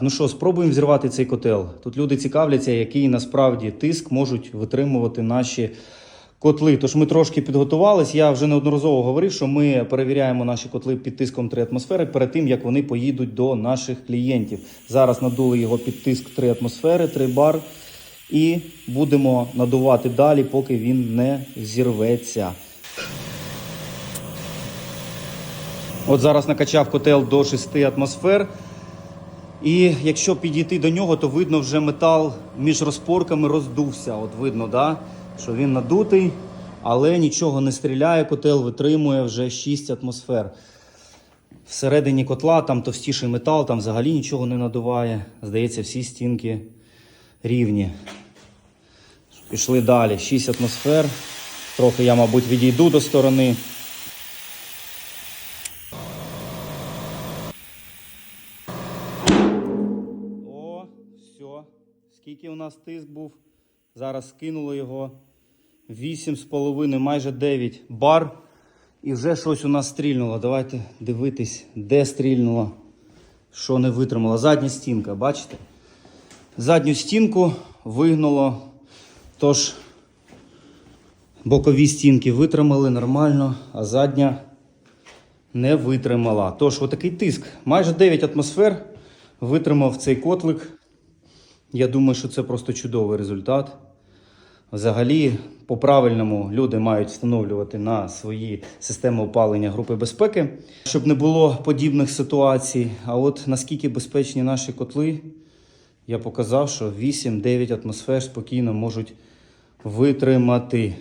Ну що, спробуємо взірвати цей котел. Тут люди цікавляться, який насправді тиск можуть витримувати наші котли. Тож ми трошки підготувались. Я вже неодноразово говорив, що ми перевіряємо наші котли під тиском 3 атмосфери перед тим, як вони поїдуть до наших клієнтів. Зараз надули його під тиск 3 атмосфери, 3 бар. І будемо надувати далі, поки він не зірветься. От зараз накачав котел до 6 атмосфер. І якщо підійти до нього, то видно вже метал між розпорками роздувся. От видно, да? що він надутий, але нічого не стріляє, котел витримує вже 6 атмосфер. Всередині котла там товстіший метал, там взагалі нічого не надуває. Здається, всі стінки рівні. Пішли далі. 6 атмосфер. Трохи я, мабуть, відійду до сторони. Скільки у нас тиск був? Зараз скинуло його. 8,5, майже 9 бар. І вже щось у нас стрільнуло. Давайте дивитись, де стрільнуло, що не витримало. Задня стінка, бачите? Задню стінку вигнуло. Тож бокові стінки витримали нормально, а задня не витримала. Тож, отакий тиск. Майже 9 атмосфер витримав цей котлик. Я думаю, що це просто чудовий результат. Взагалі, по-правильному люди мають встановлювати на свої системи опалення групи безпеки, щоб не було подібних ситуацій. А от наскільки безпечні наші котли, я показав, що 8-9 атмосфер спокійно можуть витримати.